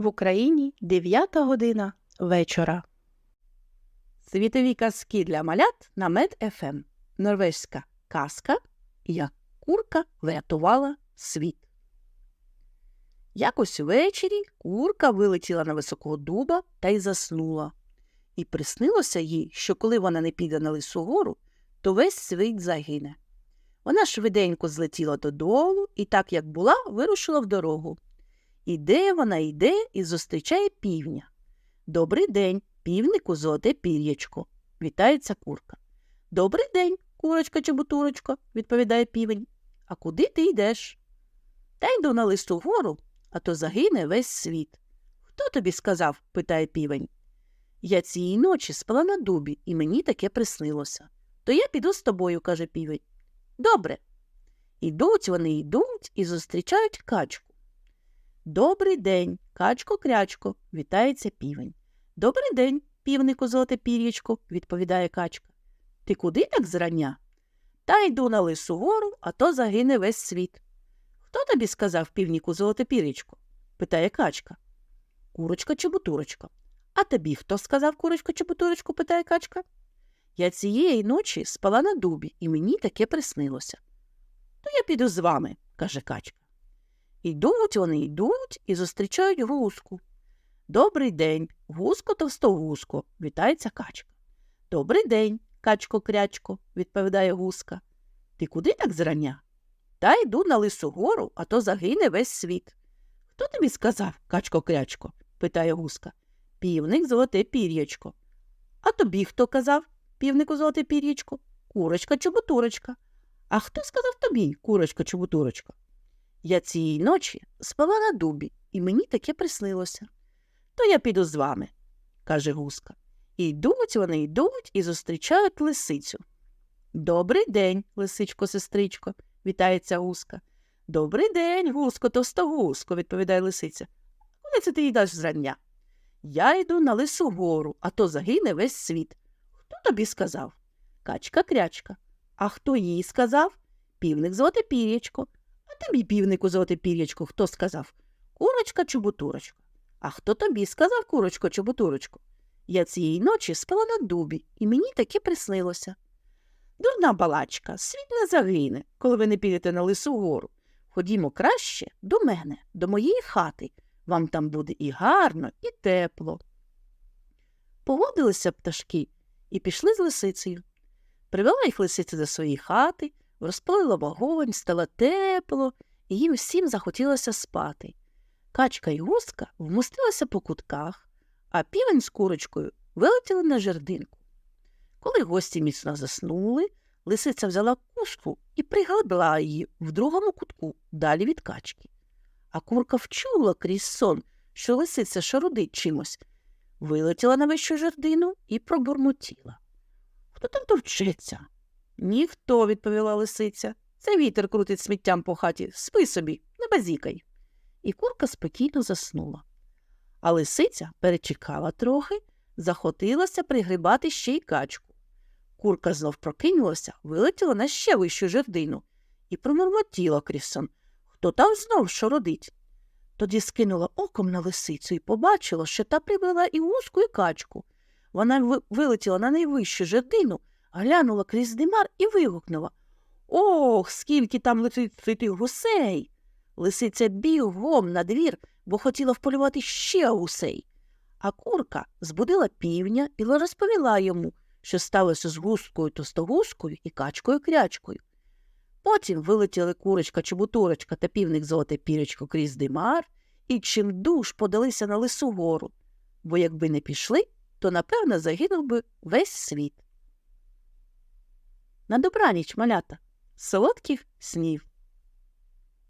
В Україні 9 година вечора. Світові казки для малят на Мед-ФМ. Норвезька казка, як курка врятувала світ. Якось ввечері курка вилетіла на високого дуба та й заснула. І приснилося їй, що коли вона не піде на лису гору, то весь світ загине. Вона швиденько злетіла додолу і, так як була, вирушила в дорогу. Іде вона йде і зустрічає півня. Добрий день, півнику золоте пір'ячко. Вітається курка. Добрий день, курочка чебутурочко, відповідає півень. А куди ти йдеш? Та йду на листу гору, а то загине весь світ. Хто тобі сказав? питає півень. Я цієї ночі спала на дубі, і мені таке приснилося. То я піду з тобою, каже півень. Добре. Ідуть вони йдуть і зустрічають качку. Добрий день, качко крячко, вітається півень. Добрий день, півнику золоте пір'ячко, відповідає качка. Ти куди так зрання? Та йду на лису гору, а то загине весь світ. Хто тобі сказав півніку золоте пір'ячко? питає качка. Курочка чебутурочка. А тобі хто сказав курочка чебутурочку? питає качка. Я цієї ночі спала на дубі, і мені таке приснилося. То я піду з вами, каже качка. Йдуть вони йдуть і зустрічають гуску. Добрий день, гуско товстогуско, вітається качка. Добрий день, качко крячко, відповідає гуска. Ти куди так зрання? Та йду на лису гору, а то загине весь світ. Хто тобі сказав, качко крячко? питає гуска. Півник золоте пір'ячко. А тобі хто казав, півнику золоте пір'ячко? Курочка чоботурочка. А хто сказав тобі, курочка чоботурочка? Я цієї ночі спала на дубі, і мені таке приснилося. То я піду з вами, каже гуска. І йдуть вони йдуть і зустрічають лисицю. Добрий день, лисичко, сестричко, вітається гуска. Добрий день, гуско, товстогуско, відповідає лисиця. Куди це ти йдеш зрання? Я йду на лису гору, а то загине весь світ. Хто тобі сказав? Качка крячка. А хто їй сказав? Півник золоте пір'ячко. Тобі, півнику, золоте пір'ячко, хто сказав? Курочка чубутурочка. А хто тобі сказав, курочко чубутурочко? Я цієї ночі спала на дубі, і мені таке приснилося. Дурна балачка, світ не загине, коли ви не підете на лису гору. Ходімо краще до мене, до моєї хати. Вам там буде і гарно, і тепло. Погодилися пташки і пішли з лисицею. Привела їх лисиця до своєї хати, розпалила вогонь, стало тепло, і їм всім захотілося спати. Качка й гуска вмостилися по кутках, а півень з курочкою вилетіли на жердинку. Коли гості міцно заснули, лисиця взяла кушку і приглибла її в другому кутку, далі від качки. А курка вчула крізь сон, що лисиця шарудить чимось, вилетіла на вищу жердину і пробурмотіла. Хто там товчеться? Ніхто, відповіла лисиця. Це вітер крутить сміттям по хаті. Спи собі, не базікай. І курка спокійно заснула. А лисиця перечекала трохи, захотілося пригрибати ще й качку. Курка знов прокинулася, вилетіла на ще вищу жердину і промурмотіла крізь сон. Хто там знов шородить? Тоді скинула оком на лисицю і побачила, що та привела і гуску, і качку. Вона вилетіла на найвищу жердину, глянула крізь димар і вигукнула Ох, скільки там летить цих гусей. Лисиця бігом на двір, бо хотіла вполювати ще гусей. А курка збудила півня і розповіла йому, що сталося з гускою тостогускою і качкою крячкою. Потім вилетіли курочка чебутурочка та півник золоте пірочко крізь димар і чим душ подалися на лису гору, бо якби не пішли, то напевно загинув би весь світ. На добраніч, малята, солодких снів.